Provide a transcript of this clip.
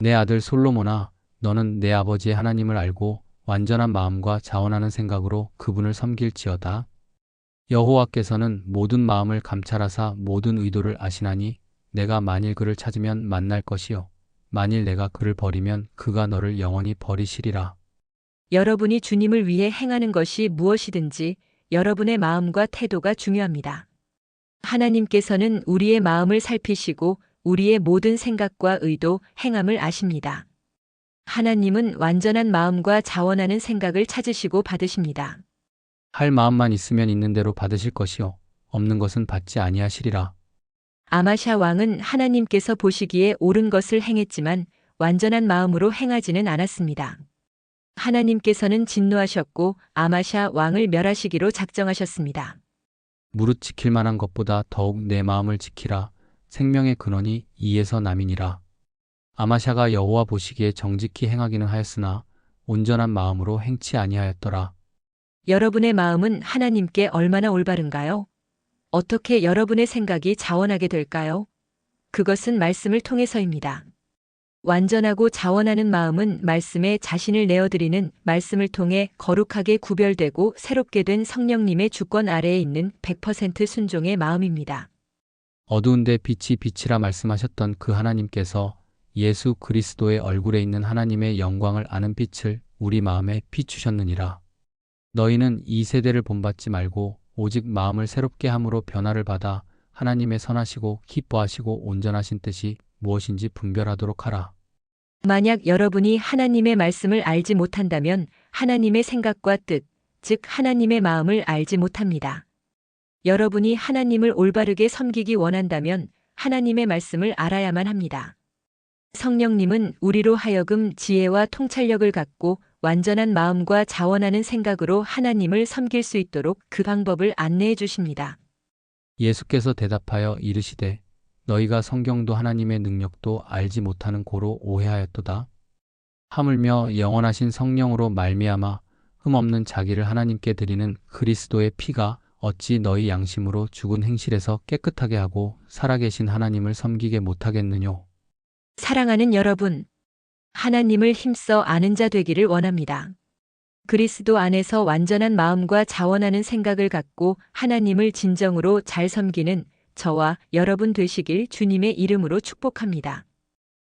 내 아들 솔로몬아, 너는 내 아버지의 하나님을 알고 완전한 마음과 자원하는 생각으로 그분을 섬길지어다. 여호와께서는 모든 마음을 감찰하사 모든 의도를 아시나니 내가 만일 그를 찾으면 만날 것이요 만일 내가 그를 버리면 그가 너를 영원히 버리시리라. 여러분이 주님을 위해 행하는 것이 무엇이든지 여러분의 마음과 태도가 중요합니다. 하나님께서는 우리의 마음을 살피시고 우리의 모든 생각과 의도, 행함을 아십니다. 하나님은 완전한 마음과 자원하는 생각을 찾으시고 받으십니다. 할 마음만 있으면 있는 대로 받으실 것이요 없는 것은 받지 아니하시리라. 아마샤 왕은 하나님께서 보시기에 옳은 것을 행했지만 완전한 마음으로 행하지는 않았습니다. 하나님께서는 진노하셨고 아마샤 왕을 멸하시기로 작정하셨습니다. 무릇 지킬 만한 것보다 더욱 내 마음을 지키라. 생명의 근원이 이에서 남이니라. 아마샤가 여호와 보시기에 정직히 행하기는 하였으나 온전한 마음으로 행치 아니하였더라. 여러분의 마음은 하나님께 얼마나 올바른가요? 어떻게 여러분의 생각이 자원하게 될까요? 그것은 말씀을 통해서입니다. 완전하고 자원하는 마음은 말씀에 자신을 내어드리는 말씀을 통해 거룩하게 구별되고 새롭게 된 성령님의 주권 아래에 있는 100% 순종의 마음입니다. 어두운데 빛이 빛이라 말씀하셨던 그 하나님께서 예수 그리스도의 얼굴에 있는 하나님의 영광을 아는 빛을 우리 마음에 비추셨느니라. 너희는 이 세대를 본받지 말고 오직 마음을 새롭게 함으로 변화를 받아 하나님의 선하시고 기뻐하시고 온전하신 뜻이 무엇인지 분별하도록 하라. 만약 여러분이 하나님의 말씀을 알지 못한다면 하나님의 생각과 뜻, 즉 하나님의 마음을 알지 못합니다. 여러분이 하나님을 올바르게 섬기기 원한다면 하나님의 말씀을 알아야만 합니다. 성령님은 우리로 하여금 지혜와 통찰력을 갖고 완전한 마음과 자원하는 생각으로 하나님을 섬길 수 있도록 그 방법을 안내해 주십니다. 예수께서 대답하여 이르시되 너희가 성경도 하나님의 능력도 알지 못하는 고로 오해하였도다. 하물며 영원하신 성령으로 말미암아 흠없는 자기를 하나님께 드리는 그리스도의 피가 어찌 너희 양심으로 죽은 행실에서 깨끗하게 하고 살아계신 하나님을 섬기게 못하겠느뇨. 사랑하는 여러분, 하나님을 힘써 아는 자 되기를 원합니다. 그리스도 안에서 완전한 마음과 자원하는 생각을 갖고 하나님을 진정으로 잘 섬기는 저와 여러분 되시길 주님의 이름으로 축복합니다.